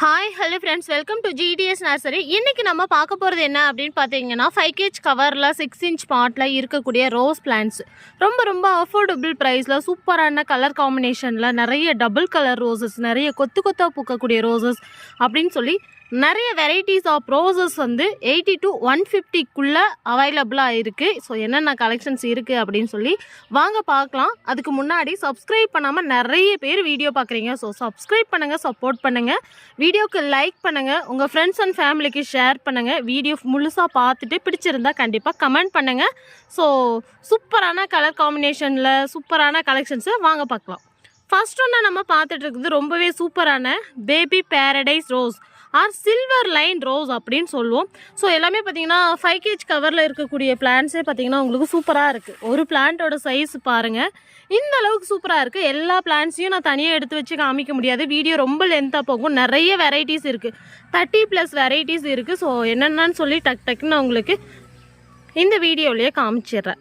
Hi hello friends welcome to GDS nursery இன்றைக்கி நம்ம பார்க்க போகிறது என்ன அப்படின்னு பார்த்தீங்கன்னா ஃபைவ் கேஜ் கவரில் சிக்ஸ் இன்ச் பாட்டில் இருக்கக்கூடிய ரோஸ் பிளான்ட்ஸ் ரொம்ப ரொம்ப அஃபோர்டபுள் ப்ரைஸில் சூப்பரான கலர் காம்பினேஷனில் நிறைய டபுள் கலர் ரோசஸ் நிறைய கொத்து கொத்தாக பூக்கக்கூடிய ரோசஸ் அப்படின்னு சொல்லி நிறைய வெரைட்டிஸ் ஆஃப் ரோசஸ் வந்து எயிட்டி டு ஒன் ஃபிஃப்டிக்குள்ளே அவைலபிளாக இருக்குது ஸோ என்னென்ன கலெக்ஷன்ஸ் இருக்குது அப்படின்னு சொல்லி வாங்க பார்க்கலாம். அதுக்கு முன்னாடி சப்ஸ்கிரைப் பண்ணாமல் நிறைய பேர் வீடியோ பார்க்குறீங்க. ஸோ சப்ஸ்கிரைப் பண்ணுங்கள் சப்போர்ட் பண்ணுங்கள் வீடியோக்கு லைக் பண்ணுங்கள் உங்கள் ஃப்ரெண்ட்ஸ் அண்ட் ஃபேமிலிக்கு ஷேர் பண்ணுங்கள் வீடியோ முழுசாக பார்த்துட்டு பிடிச்சிருந்தா கண்டிப்பாக கமெண்ட் பண்ணுங்கள் ஸோ சூப்பரான கலர் காம்பினேஷனில் சூப்பரான கலெக்ஷன்ஸை வாங்க பார்க்கலாம். ஃபர்ஸ்ட் ஒன்று நம்ம பார்த்துட்டு இருக்குது ரொம்பவே சூப்பரான baby paradise rose or silver line rose அப்படின்னு சொல்லுவோம். ஸோ எல்லாமே பார்த்தீங்கன்னா ஃபைவ் கேஜ் கவரில் இருக்கக்கூடிய பிளான்ஸே பார்த்தீங்கன்னா உங்களுக்கு சூப்பராக இருக்குது ஒரு பிளான்ட்டோட சைஸ் பாருங்கள் இந்த அளவுக்கு சூப்பராக இருக்குது எல்லா பிளான்ஸையும் நான் தனியாக எடுத்து வச்சு காமிக்க முடியாது. வீடியோ ரொம்ப லென்த்தாக போகும். நிறைய வெரைட்டிஸ் இருக்குது தேர்ட்டி ப்ளஸ் வெரைட்டிஸ் இருக்குது ஸோ என்னென்னு சொல்லி டக் டக்குன்னு நான் உங்களுக்கு இந்த வீடியோவிலேயே காமிச்சிடுறேன்.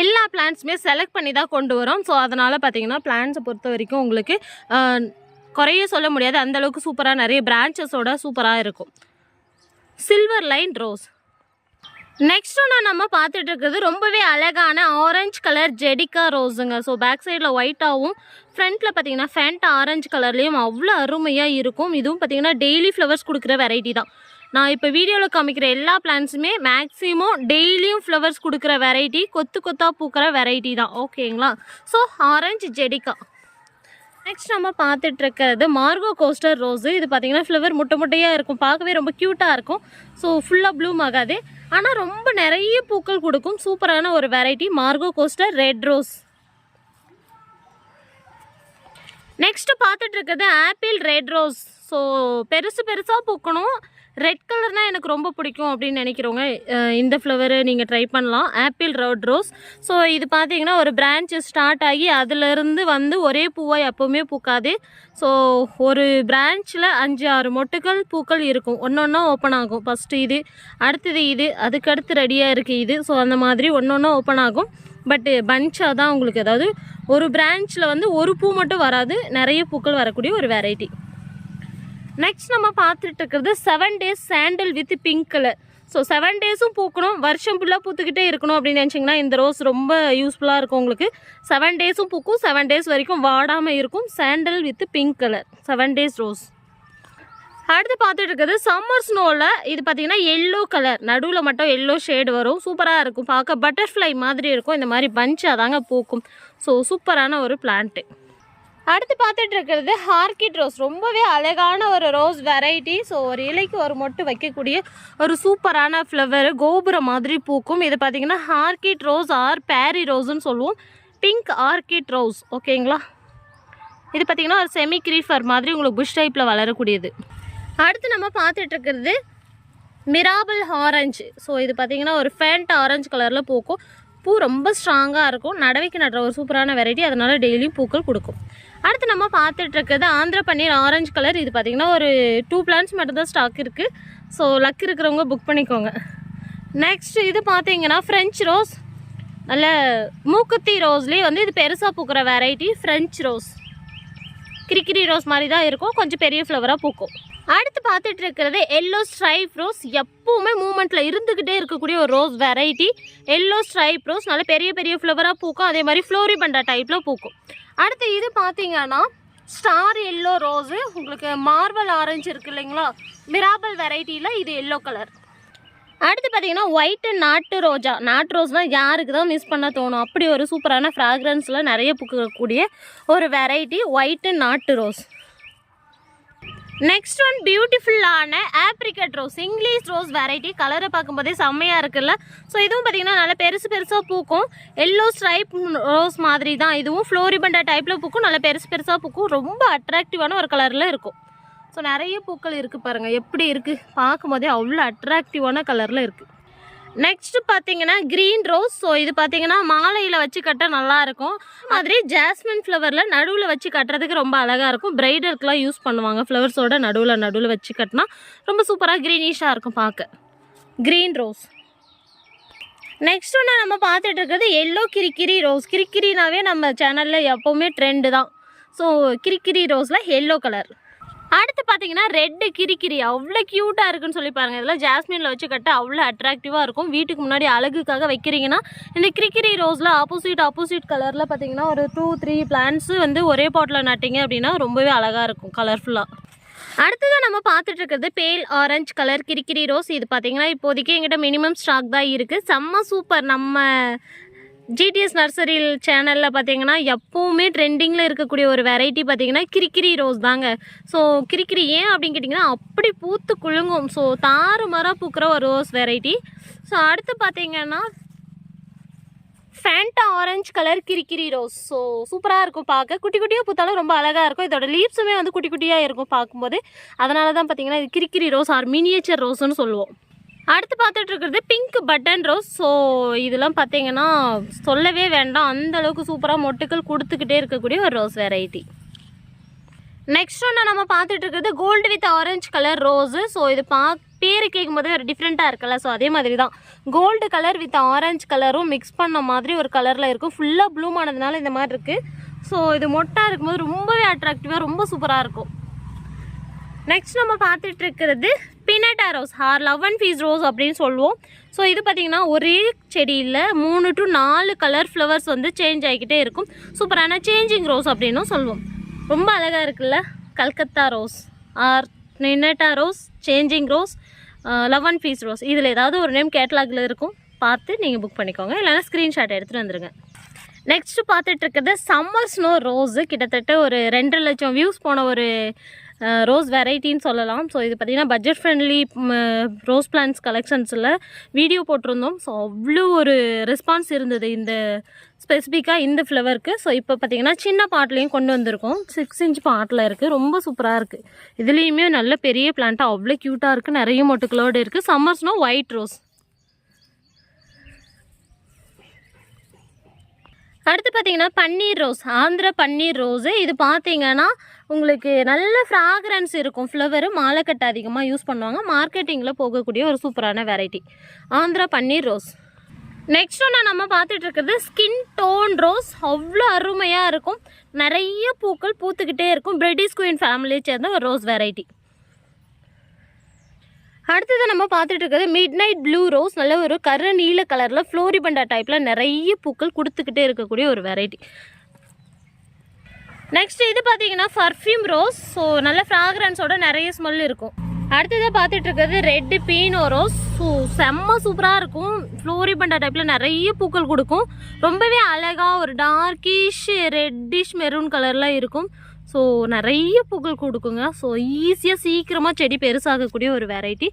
எல்லா பிளான்ஸுமே செலக்ட் பண்ணி தான் கொண்டு வரோம். ஸோ அதனால் பார்த்தீங்கன்னா பிளான்ஸை பொறுத்த வரைக்கும் உங்களுக்கு குறைய சொல்ல முடியாது. அந்த அளவுக்கு சூப்பராக நிறைய பிரான்ச்சஸோட சூப்பராக இருக்கும். சில்வர் லைன் ரோஸ் நெக்ஸ்ட் ஒன்று நம்ம பார்த்துட்டு இருக்கிறது ரொம்பவே அழகான ஆரஞ்சு கலர் ஜெடிக்கா ரோஸுங்க ஸோ பேக் சைடில் ஒயிட்டாகவும் ஃப்ரண்ட்டில் பார்த்தீங்கன்னா ஃபேண்ட் ஆரஞ்சு கலர்லேயும் அவ்வளோ அருமையாக இருக்கும். இதுவும் பார்த்தீங்கன்னா டெய்லி ஃப்ளவர்ஸ் கொடுக்குற வெரைட்டி தான். நான் இப்போ வீடியோவில் காமிக்கிற எல்லா பிளான்ஸுமே மேக்ஸிமம் டெய்லியும் ஃப்ளவர்ஸ் கொடுக்குற வெரைட்டி கொத்து கொத்தாக பூக்கிற வெரைட்டி தான். ஓகேங்களா ஸோ ஆரஞ்சு ஜெடிக்கா நெக்ஸ்ட் நம்ம பார்த்துட்டு இருக்கிறது மார்கோ கோஸ்டர் ரோஸு இது பார்த்தீங்கன்னா ஃப்ளவர் முட்டை முட்டையாக இருக்கும். பார்க்கவே ரொம்ப க்யூட்டாக இருக்கும். ஸோ ஃபுல்லாக ப்ளூம் ஆகாது. ஆனால் ரொம்ப நிறைய பூக்கள் கொடுக்கும். சூப்பரான ஒரு variety Marco coaster red rose next பார்த்துட்டு இருக்கிறது ஆப்பிள் ரெட் ரோஸ் ஸோ பெருசு பெருசாக பூக்கணும். ரெட் கலர்னால் எனக்கு ரொம்ப பிடிக்கும் அப்படின்னு நினைக்கிறவங்க இந்த ஃப்ளவரு நீங்கள் ட்ரை பண்ணலாம். ஆப்பிள் ரவுட் ரோஸ் ஸோ இது பார்த்தீங்கன்னா ஒரு பிரான்ச் ஸ்டார்ட் ஆகி அதுலேருந்து வந்து ஒரே பூவாக எப்போவுமே பூக்காது. ஸோ ஒரு பிரான்ச்சில் அஞ்சு ஆறு மொட்டுக்கள் பூக்கள் இருக்கும். ஒன்று ஒன்றா ஓப்பன் ஆகும். ஃபஸ்ட்டு இது அடுத்தது இது அதுக்கடுத்து ரெடியாக இருக்குது இது. ஸோ அந்த மாதிரி ஒன்று ஒன்றா ஓப்பன் ஆகும் பட்டு பஞ்சாக தான் உங்களுக்கு அதாவது ஒரு பிரான்ச்சில் வந்து ஒரு பூ மட்டும் வராது. நிறைய பூக்கள் வரக்கூடிய ஒரு வெரைட்டி நெக்ஸ்ட் நம்ம பார்த்துட்டு இருக்கிறது seven days sandal with pink colour so seven டேஸும் பூக்கணும். வருஷம் ஃபுல்லாக பூத்துக்கிட்டே இருக்கணும் அப்படின்னு நினச்சிங்கன்னா இந்த ரோஸ் ரொம்ப யூஸ்ஃபுல்லாக இருக்கும் உங்களுக்கு. செவன் டேஸும் பூக்கும். செவன் டேஸ் வரைக்கும் வாடாமல் இருக்கும். Sandal with pink colour seven days rose அடுத்து பார்த்துட்டு இருக்கிறது சம்மர் ஸ்னோவில் இது பார்த்தீங்கன்னா எல்லோ கலர் நடுவில் மட்டும் எல்லோ ஷேடு வரும். சூப்பராக இருக்கும். பார்க்க பட்டர்ஃப்ளை மாதிரி இருக்கும். இந்த மாதிரி பஞ்சாக தாங்க பூக்கும். ஸோ சூப்பரான ஒரு பிளான்ட்டு அடுத்து பார்த்துட்டு இருக்கிறது ஹார்கிட் ரோஸ். ரொம்பவே அழகான ஒரு ரோஸ் வெரைட்டி ஸோ ஒரு இலைக்கு ஒரு மொட்டு வைக்கக்கூடிய ஒரு சூப்பரான ஃப்ளவர் கோபுரம் மாதிரி பூக்கும். இது பார்த்தீங்கன்னா ஹார்கிட் ரோஸ் ஆர் பேரி ரோஸ்ன்னு சொல்லுவோம். பிங்க் ஆர்கிட் ரோஸ் ஓகேங்களா இது பார்த்தீங்கன்னா ஒரு செமி க்ரீஃபர் மாதிரி உங்களுக்கு புஷ் டைப்பில் வளரக்கூடியது. அடுத்து நம்ம பார்த்துட்டு இருக்கிறது மிராபிள் ஆரஞ்சு ஸோ இது பார்த்தீங்கன்னா ஒரு ஃபேண்ட் ஆரஞ்சு கலரில் பூக்கும். பூ ரொம்ப ஸ்ட்ராங்காக இருக்கும். நடவைக்கு நடுற ஒரு சூப்பரான வெரைட்டி அதனால் டெய்லியும் பூக்கள் கொடுக்கும். அடுத்து நம்ம பார்த்துட்டு ஆந்திரா ஆந்திர பன்னீர் ஆரஞ்சு கலர் இது பார்த்திங்கன்னா ஒரு டூ பிளான்ஸ் மட்டும்தான் ஸ்டாக் இருக்குது ஸோ லக் இருக்கிறவங்க புக் பண்ணிக்கோங்க. நெக்ஸ்ட் இது பார்த்தீங்கன்னா ஃப்ரெஞ்ச் ரோஸ் நல்ல மூக்குத்தி ரோஸ்லேயே வந்து இது பெருசாக பூக்கிற வெரைட்டி ஃப்ரெஞ்ச் ரோஸ் கிரிக்கிரி ரோஸ் மாதிரி தான் இருக்கும். கொஞ்சம் பெரிய ஃப்ளவராக பூக்கும். அடுத்து பார்த்துட்டு இருக்கிறது எல்லோ ஸ்ட்ரைப் ரோஸ் எப்பவுமே மூமெண்ட்டில் இருந்துக்கிட்டே இருக்கக்கூடிய ஒரு rose variety yellow stripe rose நல்ல பெரிய பெரிய ஃப்ளவராக பூக்கும். அதே மாதிரி ஃப்ளோரி பண்ணுற டைப்பில் பூக்கும். அடுத்து இது பார்த்தீங்கன்னா ஸ்டார் எல்லோ ரோஸு உங்களுக்கு மார்பல் ஆரஞ்சு இருக்கு இல்லைங்களா? மிராபல் வெரைட்டியில் இது எல்லோ கலர் அடுத்து பார்த்தீங்கன்னா ஒயிட் நாட்டு ரோஜா. நாட்டு ரோஸ்னால் யாருக்கு தான் மிஸ் பண்ண தோணும்? அப்படி ஒரு சூப்பரான ஃப்ராக்ரன்ஸில் நிறைய பூக்கக்கூடிய ஒரு வெரைட்டி ஒயிட்டு நாட்டு ரோஸ் நெக்ஸ்ட் ஒன் பியூட்டிஃபுல்லான apricot rose English rose variety கலரை பார்க்கும்போதே செம்மையாக இருக்குல்ல? ஸோ இதுவும் பார்த்திங்கன்னா நல்லா பெருசு பெருசாக பூக்கும். எல்லோ ஸ்ட்ரைப் ரோஸ் மாதிரி தான். இதுவும் ஃப்ளோரிபண்டா டைப்பில் பூக்கும். நல்லா பெருசு பெருசாக பூக்கும். ரொம்ப அட்ராக்டிவான ஒரு கலரில் இருக்கும். ஸோ நிறைய பூக்கள் இருக்குது பாருங்கள் எப்படி இருக்குது பார்க்கும்போதே அவ்வளோ அட்ராக்டிவான கலரில் இருக்குது நெக்ஸ்ட் பார்த்தீங்கன்னா க்ரீன் ரோஸ் ஸோ இது பார்த்தீங்கன்னா மாலையில் வச்சு கட்ட நல்லாயிருக்கும் மாதிரி ஜாஸ்மின் ஃப்ளவரில் நடுவில் வச்சு கட்டுறதுக்கு ரொம்ப அழகாக இருக்கும். பிரைடலுக்குலாம் யூஸ் பண்ணுவாங்க. ஃப்ளவர்ஸோட நடுவில் நடுவில் வச்சு கட்டினா ரொம்ப சூப்பராக க்ரீனிஷாக இருக்கும் பார்க்க க்ரீன் ரோஸ் நெக்ஸ்ட் ஒன்று நம்ம பார்த்துட்டு இருக்கிறது எல்லோ கிரிக்கிரி ரோஸ் கிரிக்கிரினாவே நம்ம சேனலில் எப்போவுமே ட்ரெண்டு தான். ஸோ கிரிக்கிரி ரோஸில் எல்லோ கலர் அடுத்து பார்த்தீங்கன்னா ரெட்டு கிரிக்கிரி. அவ்வளோ க்யூட்டாக இருக்குன்னு சொல்லி பாருங்கள் இதெல்லாம் ஜாஸ்மினில் வச்சு கட்ட அவ்வளோ அட்ராக்டிவாக இருக்கும். வீட்டுக்கு முன்னாடி அழகுக்காக வைக்கிறீங்கன்னா இந்த கிரிக்கிரி ரோஸில் ஆப்போசிட் ஆப்போசிட் கலரில் பார்த்தீங்கன்னா ஒரு டூ த்ரீ பிளான்ட்ஸு வந்து ஒரே பாட்டில் நட்டிங்க அப்படின்னா ரொம்பவே அழகாக இருக்கும் கலர்ஃபுல்லாக அடுத்ததாக நம்ம பார்த்துட்டு இருக்கிறது பேல் ஆரஞ்சு கலர் கிரிக்கிரி ரோஸ். இது பார்த்தீங்கன்னா இப்போதைக்கு எங்கிட்ட மினிமம் ஸ்டாக் தான் இருக்குது செம்ம சூப்பர் நம்ம ஜிடிஎஸ் நர்சரி சேனலில் பார்த்தீங்கன்னா எப்போவுமே ட்ரெண்டிங்கில் இருக்கக்கூடிய ஒரு வெரைட்டி பார்த்தீங்கன்னா கிரிக்கிரி ரோஸ் தாங்க. ஸோ கிரிக்கிரி ஏன் அப்படின்னு கேட்டிங்கன்னா அப்படி பூத்து குலுங்கும். ஸோ தாறு மரம் பூக்கிற ஒரு ரோஸ் வெரைட்டி ஸோ அடுத்து பார்த்தீங்கன்னா ஃபேண்டா ஆரஞ்சு கலர் கிரிக்கிரி ரோஸ் ஸோ சூப்பராக இருக்கும் பார்க்க. குட்டி குட்டியாக பூத்தாலும் ரொம்ப அழகாக இருக்கும். இதோட லீவ்ஸுமே வந்து குட்டி குட்டியாக இருக்கும் பார்க்கும்போது. அதனால தான் பார்த்தீங்கன்னா இது கிரிக்கிரி ரோஸ் ஆர் மினியேச்சர் ரோஸ்னு சொல்லுவோம். அடுத்து பார்த்துட்டு இருக்கிறது பிங்க் பட்டன் ரோஸ் ஸோ இதெல்லாம் பார்த்தீங்கன்னா சொல்லவே வேண்டாம். அந்த அளவுக்கு சூப்பராக மொட்டுக்கள் கொடுத்துக்கிட்டே இருக்கக்கூடிய ஒரு ரோஸ் வெரைட்டி நெக்ஸ்ட் ஒன்று நம்ம பார்த்துட்டு இருக்கிறது gold with orange colour rose so இது பா பேர் கேட்கும் போது ஒரு டிஃப்ரெண்ட்டாக இருக்குல்ல. ஸோ அதே மாதிரி தான் கோல்டு கலர் வித் ஆரஞ்சு கலரும் மிக்ஸ் பண்ண மாதிரி ஒரு கலரில் இருக்கும். ஃபுல்லாக ப்ளூம் ஆனதுனால இந்த மாதிரி இருக்குது ஸோ இது மொட்டாக இருக்கும்போது ரொம்பவே அட்ராக்டிவாக ரொம்ப சூப்பராக இருக்கும். நெக்ஸ்ட் நம்ம பார்த்துட்டு இருக்கிறது பினட்டா rose or love and peace rose அப்படின்னு சொல்லுவோம். ஸோ இது பார்த்திங்கன்னா ஒரே செடியில் மூணு டு நாலு கலர் ஃப்ளவர்ஸ் வந்து சேஞ்ச் ஆகிக்கிட்டே இருக்கும். சூப்பரான சேஞ்சிங் ரோஸ் அப்படின்னும் சொல்லுவோம். ரொம்ப அழகாக இருக்குல்ல? Calcutta rose or நின்னட்டா rose changing rose love and peace rose இதில் ஏதாவது ஒரு நேம் கேட்லாகில் இருக்கும். பார்த்து நீங்கள் புக் பண்ணிக்கோங்க. இல்லைனா ஸ்க்ரீன்ஷாட் எடுத்துகிட்டு வந்துடுங்க நெக்ஸ்ட்டு பார்த்துட்டு இருக்கிறது சம்மர் ஸ்னோ ரோஸு கிட்டத்தட்ட ஒரு ரெண்டரை லட்சம் வியூஸ் போன ஒரு ரோஸ் வெரைட்டின்னு சொல்லலாம். ஸோ இது பார்த்திங்கன்னா பட்ஜெட் ஃப்ரெண்ட்லி ரோஸ் பிளான்ஸ் கலெக்ஷன்ஸில் வீடியோ போட்டிருந்தோம். ஸோ அவ்வளோ ஒரு ரெஸ்பான்ஸ் இருந்தது இந்த ஸ்பெசிஃபிக்காக இந்த ஃப்ளவருக்கு ஸோ இப்போ பார்த்தீங்கன்னா சின்ன பாட்லேயும் கொண்டு வந்திருக்கோம். சிக்ஸ் இன்ச் பாட்டில் இருக்குது ரொம்ப சூப்பராக இருக்குது இதுலேயுமே நல்ல பெரிய பிளான்ட்டாக அவ்வளோ க்யூட்டாக இருக்குது நிறைய மொட்டுக்களோடு இருக்குது சம்மர்ஸ்னோ ஒயிட் ரோஸ் அடுத்து பார்த்தீங்கன்னா பன்னீர் ரோஸ் ஆந்திர பன்னீர் ரோஸு. இது பார்த்தீங்கன்னா உங்களுக்கு நல்ல ஃப்ராக்ரன்ஸ் இருக்கும். ஃப்ளவரு மாலைக்கட்டு அதிகமாக யூஸ் பண்ணுவாங்க. மார்க்கெட்டிங்கில் போகக்கூடிய ஒரு சூப்பரான வெரைட்டி ஆந்திரா பன்னீர் ரோஸ். நெக்ஸ்ட் ஒன்று நம்ம பார்த்துட்டு இருக்கிறது ஸ்கின் டோன் ரோஸ் அவ்வளோ அருமையாக இருக்கும். நிறைய பூக்கள் பூத்துக்கிட்டே இருக்கும். பிரிட்டிஷ் குயின் ஃபேமிலியை சேர்ந்த ஒரு ரோஸ் வெரைட்டி அடுத்தது நம்ம பார்த்துட்டு இருக்கிறது மிட் நைட் ப்ளூ ரோஸ் நல்ல ஒரு கரு நீல கலரில் ஃப்ளோரிபண்டா டைப்பில் நிறைய பூக்கள் கொடுத்துக்கிட்டே இருக்கக்கூடிய ஒரு வெரைட்டி நெக்ஸ்ட் இது பார்த்தீங்கன்னா பர்ஃப்யூம் ரோஸ் ஸோ நல்ல ஃப்ராக்ரன்ஸோட நிறைய ஸ்மெல் இருக்கும். அடுத்ததாக பார்த்துட்டு இருக்கிறது ரெட்டு பீனோ ரோஸ் ஸோ செம்ம சூப்பராக இருக்கும். ஃப்ளோரிபண்டா டைப்பில் நிறைய பூக்கள் கொடுக்கும். ரொம்பவே அழகாக ஒரு டார்க்கிஷ் ரெட்டிஷ் மெரூன் கலர்லாம் இருக்கும். ஸோ நிறைய பூக்கள் கொடுக்குங்க. ஸோ ஈஸியாக சீக்கிரமாக செடி பெருசாகக்கூடிய ஒரு வெரைட்டி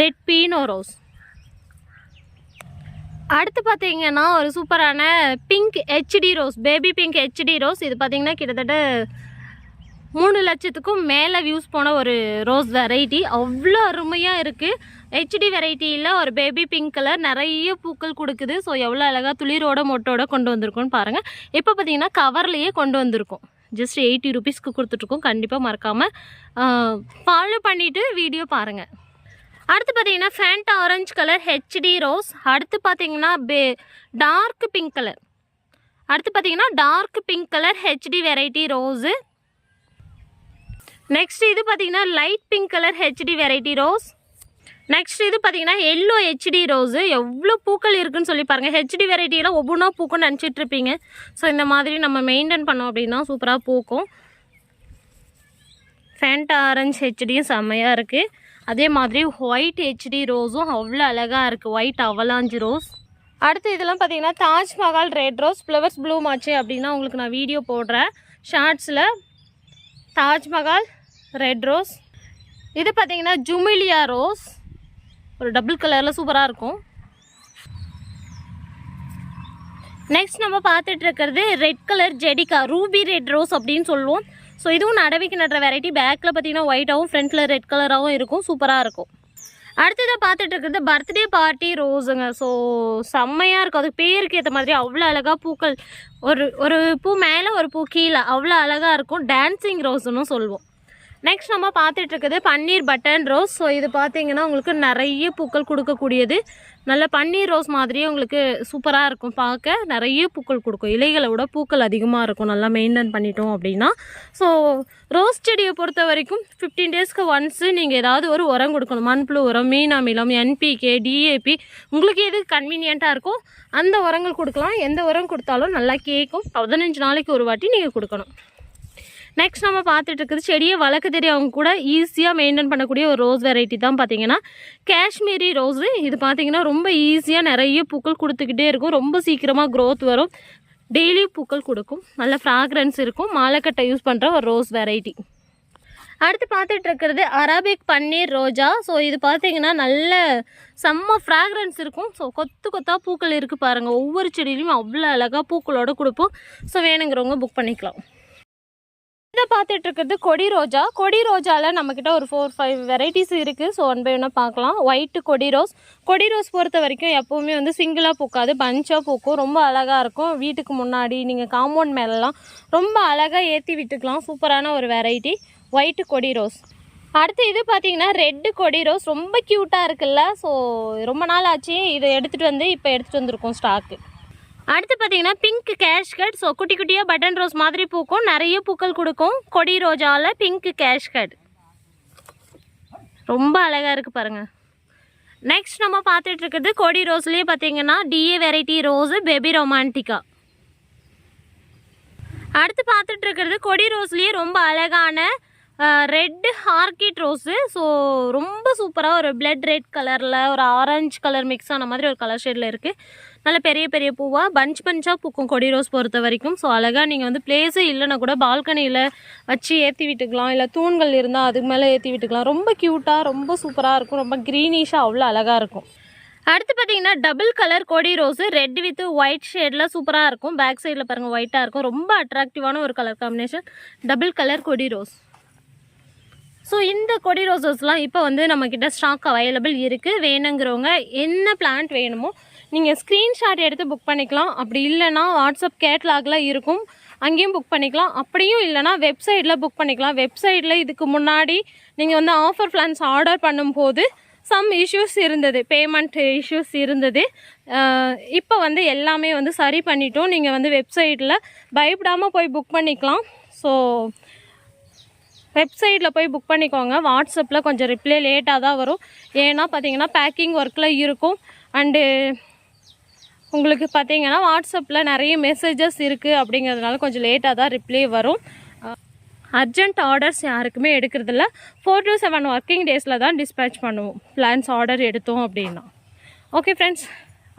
ரெட் பீனோ ரோஸ் அடுத்து பார்த்தீங்கன்னா ஒரு சூப்பரான pink HD rose baby pink HD rose இது பார்த்தீங்கன்னா கிட்டத்தட்ட மூணு லட்சத்துக்கும் மேலே வியூஸ் போன ஒரு ரோஸ் வெரைட்டி அவ்வளோ அருமையாக இருக்குது ஹெச்டி வெரைட்டியில் ஒரு பேபி பிங்க் கலர் நிறைய பூக்கள் கொடுக்குது. ஸோ எவ்வளோ அழகாக துளிரோட மொட்டோட கொண்டு வந்திருக்கோன்னு பாருங்கள் இப்போ பார்த்தீங்கன்னா கவர்லேயே கொண்டு வந்திருக்கோம். ஜஸ்ட் எயிட்டி ருபீஸ்க்கு கொடுத்துட்ருக்கோம். கண்டிப்பாக மறக்காமல் ஃபாலோ பண்ணிவிட்டு வீடியோ பாருங்கள் அடுத்து பார்த்தீங்கன்னா Fanta orange colour HD rose அடுத்து பார்த்தீங்கன்னா பே டார்க் பிங்க் கலர் அடுத்து பார்த்தீங்கன்னா dark pink colour HD variety rose next இது பார்த்தீங்கன்னா light pink colour HD variety rose next இது பார்த்தீங்கன்னா எல்லோ ஹெச்டி ரோஸு எவ்வளோ பூக்கள் இருக்குன்னு சொல்லி பாருங்கள் ஹெச்டி வெரைட்டியில் ஒவ்வொன்றா பூக்கும்னு நினச்சிட்டு இருப்பீங்க. ஸோ இந்த மாதிரி நம்ம மெயின்டைன் பண்ணோம் அப்படின்னா சூப்பராக பூக்கும். ஃபேண்டா ஆரஞ்சு ஹெச்டியும் செம்மையாக இருக்குது அதே மாதிரி ஒயிட் ஹெச்டி ரோஸும் அவ்வளோ அழகாக இருக்குது ஒயிட் அவலாஞ்சு ரோஸ் அடுத்து இதெல்லாம் பார்த்தீங்கன்னா Taj Mahal red rose flowers blue ஆச்சு அப்படின்னா உங்களுக்கு நான் வீடியோ போடுறேன். ஷார்ட்ஸில் தாஜ்மஹால் ரெட் ரோஸ் இது பார்த்தீங்கன்னா ஜுமிலியா ரோஸ் ஒரு டபுள் கலரில் சூப்பராக இருக்கும். நெக்ஸ்ட் நம்ம பார்த்துட்டு இருக்கிறது ரெட் கலர் ஜெடிகா ரூபி ரெட் ரோஸ் அப்படின்னு சொல்லுவோம். ஸோ இதுவும் நடவைக்கு நடுற வெரைட்டி பேக்கில் பார்த்தீங்கன்னா ஒயிட்டாகவும் ஃப்ரண்ட்டில் ரெட் கலராகவும் இருக்கும். சூப்பராக இருக்கும். அடுத்ததாக பார்த்துட்டு இருக்கிறது பர்த்டே பார்ட்டி ரோஸுங்க ஸோ செம்மையாக இருக்கும். அதுக்கு பேருக்கு ஏற்ற மாதிரி அவ்வளோ அழகாக பூக்கள். ஒரு ஒரு பூ மேலே ஒரு பூ கீழே. அவ்வளோ அழகாக இருக்கும். டான்சிங் ரோஸ்னு சொல்லுவோம். நெக்ஸ்ட் நம்ம பார்த்துட்டு இருக்குது பன்னீர் பட்டன் ரோஸ் ஸோ இது பார்த்தீங்கன்னா உங்களுக்கு நிறைய பூக்கள் கொடுக்கக்கூடியது. நல்ல பன்னீர் ரோஸ் மாதிரியே உங்களுக்கு சூப்பராக இருக்கும். பார்க்க நிறைய பூக்கள் கொடுக்கும். இலைகளை விட பூக்கள் அதிகமாக இருக்கும். நல்லா மெயின்டைன் பண்ணிட்டோம் அப்படின்னா. ஸோ ரோஸ் செடியை பொறுத்த வரைக்கும் ஃபிஃப்டீன் டேஸ்க்கு ஒன்ஸு நீங்கள் ஏதாவது ஒரு உரம் கொடுக்கணும். மண்புழு உரம் மீன் அமிலம் என்பிகே டிஏபி உங்களுக்கு எது கன்வீனியண்ட்டாக இருக்கோ அந்த உரங்கள் கொடுக்கலாம். எந்த உரம் கொடுத்தாலும் நல்லா கேட்கும் பதினஞ்சு நாளைக்கு ஒரு வாட்டி நீங்கள் கொடுக்கணும். நெக்ஸ்ட் நம்ம பார்த்துட்டு இருக்குது செடியை வளர்க்க தெரியவங்க கூட ஈஸியாக மெயின்டைன் பண்ணக்கூடிய ஒரு ரோஸ் வெரைட்டி தான் பார்த்தீங்கன்னா காஷ்மீரி ரோஸு இது பார்த்தீங்கன்னா ரொம்ப ஈஸியாக நிறைய பூக்கள் கொடுத்துக்கிட்டே இருக்கும். ரொம்ப சீக்கிரமாக க்ரோத் வரும். டெய்லி பூக்கள் கொடுக்கும். நல்ல ஃப்ராக்ரன்ஸ் இருக்கும். மாலைக்கட்டை யூஸ் பண்ணுற ஒரு ரோஸ் வெரைட்டி அடுத்து பார்த்துட்டு இருக்கிறது அரபிக் பன்னீர் ரோஜா ஸோ இது பார்த்தீங்கன்னா நல்ல செம்ம ஃப்ராக்ரன்ஸ் இருக்கும். ஸோ கொத்து கொத்தாக பூக்கள் இருக்குது பாருங்கள் ஒவ்வொரு செடியிலையும் அவ்வளோ அழகாக பூக்களோட கொடுப்போம். ஸோ வேணுங்கிறவங்க புக் பண்ணிக்கலாம். இதை பார்த்துட்டு இருக்கிறது கொடி ரோஜா. கொடி ரோஜாவில் நம்மக்கிட்ட ஒரு ஃபோர் ஃபைவ் வெரைட்டிஸ் இருக்குது ஸோ ஒன் பை ஒன்னாக பார்க்கலாம். ஒயிட்டு கொடி ரோஸ் கொடி ரோஸ் பொறுத்த வரைக்கும் எப்போவுமே வந்து சிங்கிளாக பூக்காது. பஞ்சாக பூக்கும். ரொம்ப அழகாக இருக்கும். வீட்டுக்கு முன்னாடி நீங்கள் காம்பவுண்ட் மேலெலாம் ரொம்ப அழகாக ஏற்றி விட்டுக்கலாம். சூப்பரான ஒரு வெரைட்டி ஒயிட்டு கொடி ரோஸ் அடுத்து இது பார்த்தீங்கன்னா ரெட்டு கொடி ரோஸ் ரொம்ப க்யூட்டாக இருக்குல்ல. ஸோ ரொம்ப நாள் ஆச்சு. இதை எடுத்துகிட்டு வந்து இப்போ எடுத்துகிட்டு வந்திருக்கோம் ஸ்டாக்கு அடுத்து பார்த்தீங்கன்னா பிங்க் கேஷ்கட் ஸோ குட்டி குட்டியாக பட்டன் ரோஸ் மாதிரி பூக்கும். நிறைய பூக்கள் கொடுக்கும். கொடி ரோஜாவில் பிங்க் கேஷ்கட் ரொம்ப அழகாக இருக்குது பாருங்கள் நெக்ஸ்ட் நம்ம பார்த்துட்டு கொடி ரோஸ்லேயே பார்த்தீங்கன்னா டிஏ வெரைட்டி ரோஸு பேபி ரொமான்டிக்கா அடுத்து பார்த்துட்டு இருக்கிறது கொடி ரோஸ்லேயே ரொம்ப அழகான ரெட்டு ஹார்கிட் ரோஸு ஸோ ரொம்ப சூப்பராக ஒரு பிளட் ரெட் கலரில் ஒரு ஆரஞ்சு கலர் மிக்ஸ் ஆன மாதிரி ஒரு கலர் ஷேடில் இருக்குது நல்ல பெரிய பெரிய பூவாக பஞ்ச் பஞ்சாக பூக்கும் கொடி ரோஸ் பொறுத்த வரைக்கும். ஸோ அழகாக நீங்கள் வந்து பிளேஸே இல்லைன்னா கூட பால்கனியில் வச்சு ஏற்றி விட்டுக்கலாம். இல்லை தூண்கள் இருந்தால் அதுக்கு மேலே ஏற்றி விட்டுக்கலாம். ரொம்ப க்யூட்டாக ரொம்ப சூப்பராக இருக்கும். ரொம்ப க்ரீனிஷாக அவ்வளோ அழகாக இருக்கும். அடுத்து பார்த்தீங்கன்னா டபுள் கலர் கொடி ரோஸு ரெட் வித் ஒயிட் ஷேடில் சூப்பராக இருக்கும். பேக் சைடில் பாருங்கள் ஒயிட்டாக இருக்கும். ரொம்ப அட்ராக்டிவான ஒரு கலர் காம்பினேஷன் டபுள் கலர் கொடி ரோஸ் ஸோ இந்த கொடி ரோசஸ்லாம் இப்போ வந்து நம்மக்கிட்ட ஸ்டாக் அவைலபிள் இருக்குது வேணுங்கிறவங்க என்ன பிளான்ட் வேணுமோ நீங்கள் ஸ்க்ரீன்ஷாட் எடுத்து புக் பண்ணிக்கலாம். அப்படி இல்லைன்னா வாட்ஸ்அப் கேட்லாகில் இருக்கும். அங்கேயும் புக் பண்ணிக்கலாம். அப்படியும் இல்லைனா வெப்சைட்டில் புக் பண்ணிக்கலாம். வெப்சைட்டில் இதுக்கு முன்னாடி நீங்கள் வந்து ஆஃபர் பிளான்ஸ் ஆர்டர் பண்ணும்போது சம் இஷ்யூஸ் இருந்தது. பேமெண்ட் இஷ்யூஸ் இருந்தது. இப்போ வந்து எல்லாமே வந்து சரி பண்ணிட்டோம். நீங்கள் வந்து வெப்சைட்டில் பயப்படாமல் போய் புக் பண்ணிக்கலாம். ஸோ வெப்சைட்டில் போய் புக் பண்ணிக்கோங்க. வாட்ஸ்அப்பில் கொஞ்சம் ரிப்ளை லேட்டாக தான் வரும். ஏன்னா பார்த்தீங்கன்னா பேக்கிங் ஒர்க்கில் இருக்கும். அண்டு உங்களுக்கு பார்த்தீங்கன்னா வாட்ஸ்அப்பில் நிறைய மெசேஜஸ் இருக்குது அப்படிங்கிறதுனால கொஞ்சம் லேட்டாக தான் ரிப்ளை வரும். அர்ஜென்ட் ஆர்டர்ஸ் யாருக்குமே எடுக்கிறதில்ல ஃபோர் டு செவன் ஒர்க்கிங் டேஸில் தான் டிஸ்பேச் பண்ணுவோம். பிளான்ஸ் ஆர்டர் எடுத்தோம் அப்படின்னா. ஓகே ஃப்ரெண்ட்ஸ்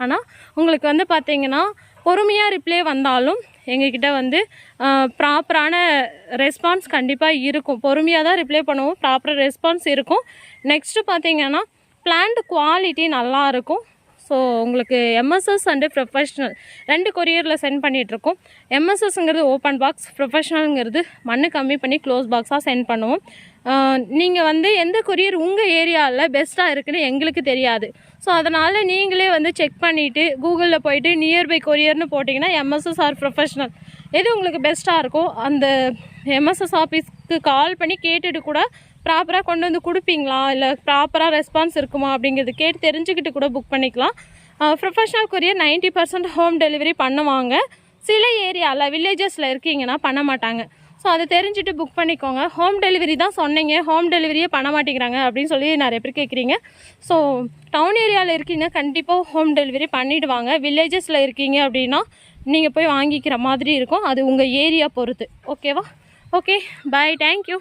ஆனால் உங்களுக்கு வந்து பார்த்தீங்கன்னா பொறுமையாக ரிப்ளை வந்தாலும் எங்ககிட்ட வந்து ப்ராப்பரான ரெஸ்பான்ஸ் கண்டிப்பாக இருக்கும். பொறுமையாக தான் ரிப்ளை பண்ணுவோம். ப்ராப்பராக ரெஸ்பான்ஸ் இருக்கும். நெக்ஸ்ட்டு பார்த்தீங்கன்னா பிளான்ட் குவாலிட்டி நல்லா இருக்கும். ஸோ உங்களுக்கு எம்எஸ்எஸ் அண்டு ப்ரொஃபஷ்னல் ரெண்டு கொரியரில் சென்ட் பண்ணிகிட்ருக்கோம் எம்எஸ்எஸ்ங்கிறது ஓப்பன் பாக்ஸ் ப்ரொஃபஷ்னலுங்கிறது மண்ணு கம்மி பண்ணி க்ளோஸ் பாக்ஸாக சென்ட் பண்ணுவோம். நீங்கள் வந்து எந்த கொரியர் உங்கள் ஏரியாவில் பெஸ்ட்டாக இருக்குன்னு எங்களுக்கு தெரியாது. ஸோ அதனால் நீங்களே வந்து செக் பண்ணிவிட்டு கூகுளில் போயிட்டு நியர்பை கொரியர்னு போட்டிங்கன்னா எம்எஸ்எஸ் ஆர் ப்ரொஃபஷ்னல் எது உங்களுக்கு பெஸ்ட்டாக இருக்கோ அந்த எம்எஸ்எஸ் ஆஃபீஸ்க்கு கால் பண்ணி கேட்டுட்டு கூட ப்ராப்பராக கொண்டு வந்து கொடுப்பீங்களா? இல்லை ப்ராப்பராக ரெஸ்பான்ஸ் இருக்குமா? அப்படிங்கிறது கேட்டு தெரிஞ்சுக்கிட்டு கூட புக் பண்ணிக்கலாம். Professional courier ninety percent home delivery பண்ணுவாங்க. சில ஏரியாவில் வில்லேஜஸில் இருக்கீங்கன்னா பண்ண மாட்டாங்க. ஸோ அதை தெரிஞ்சுட்டு புக் பண்ணிக்கோங்க. ஹோம் டெலிவரி தான் சொன்னீங்க. ஹோம் டெலிவரியே பண்ண மாட்டேங்கிறாங்க அப்படின்னு சொல்லி நிறைய பேர் கேட்குறீங்க ஸோ டவுன் ஏரியாவில் இருக்கீங்க கண்டிப்பாக ஹோம் டெலிவரி பண்ணிவிடுவாங்க வில்லேஜஸில் இருக்கீங்க அப்படின்னா நீங்கள் போய் வாங்கிக்கிற மாதிரி இருக்கும். அது உங்கள் ஏரியா பொறுத்து. ஓகேவா ஓகே பாய் தேங்க்யூ